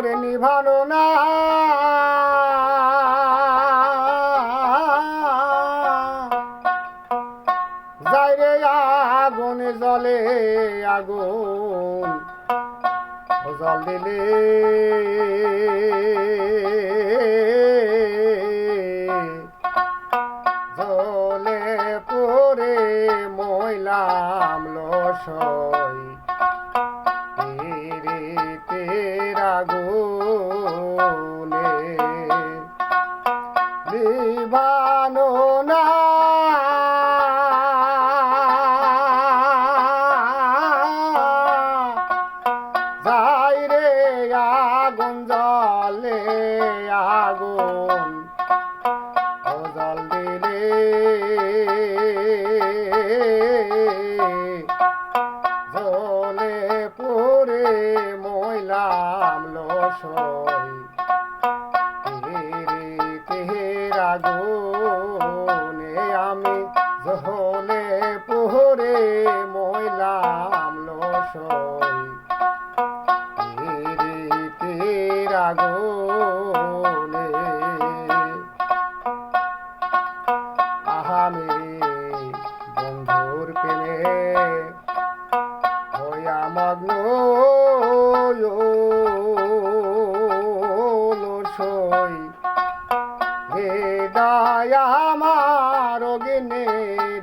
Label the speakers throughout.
Speaker 1: ওরে নিভানো না। যাই রে আগুন জলে আগুন জল দিলে আগুনে। নিবানো না। যাই রে আগুন জলে আগুন জল দিলে। লসই তেহের আগুনে আমি জলে পুরে ময়লাম লসই তেহের আগুনে আহামি বন্ধুর প্রেমে আমার অগ্নে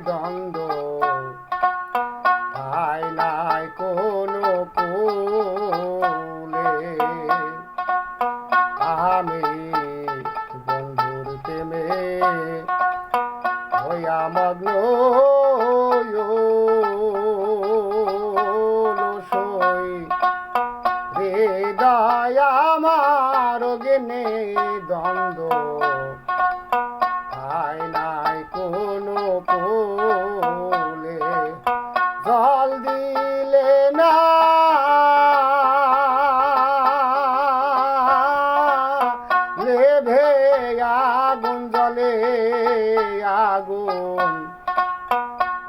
Speaker 1: দ্বন্দ্ব। আই নাই কোনো কুলে। আমি বন্ধুর প্রেমে হইয়া মগ্ন হৃদয় আমার গেনে দ্বন্দ্ব। জলে আগুন।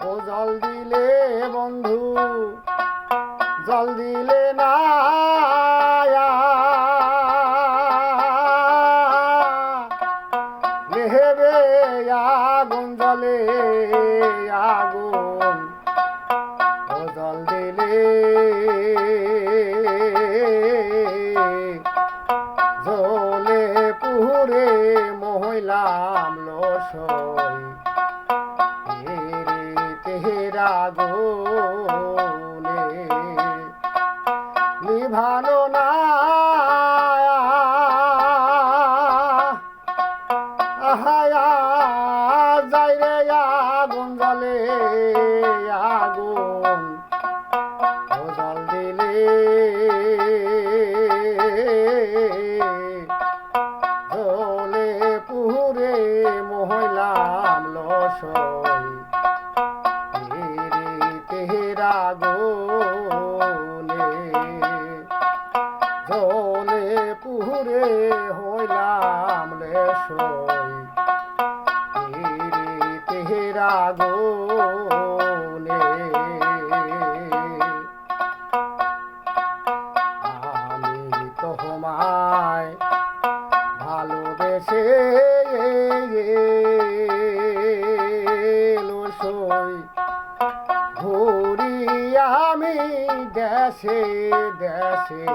Speaker 1: ও জল দিলে বন্ধু জল দিলে না আগুন জল দিলে মহিলাম লসই। তেহেরা গুনে নিভালো না। আহায়া। তেহেরা গুনে জলে পুরে হইলাম লেসই তেহেরা গুনে আমি তোমায় ভালোবেসে দেশে দেশে।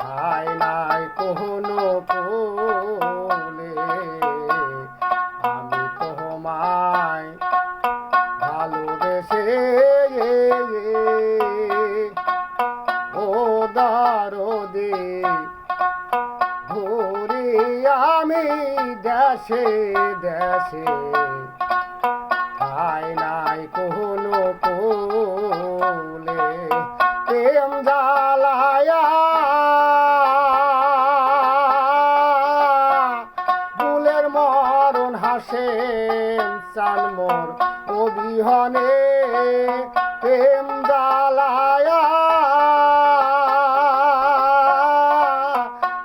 Speaker 1: আয় নাই কোনো কোলে। আমি তোমায় ভালোবেসে ও দারদে। ঘুরি আমি দেশে দেশে। আয় নাই কোনো কোলে। প্রেম জ্বালায়া বুলের মরণ হাসে চান অবিহনে। প্রেম জ্বালায়া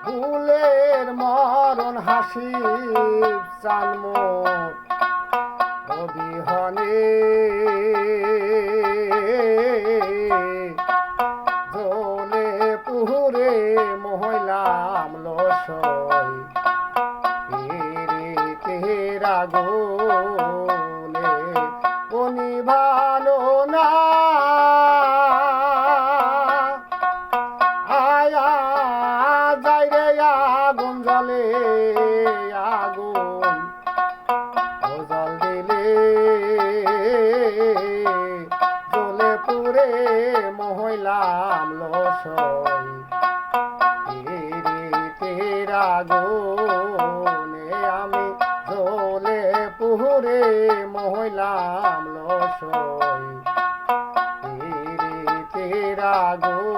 Speaker 1: বুলের মরণ হাসি চান অবিহনে। পাগলে, উনি ভালো না। আয়া যাই রে আগুন জলে আগুন। জল দিলে জলে পুরে মহিলাম লসই। তেরা গো রে মহিলাম লসই তেরা গো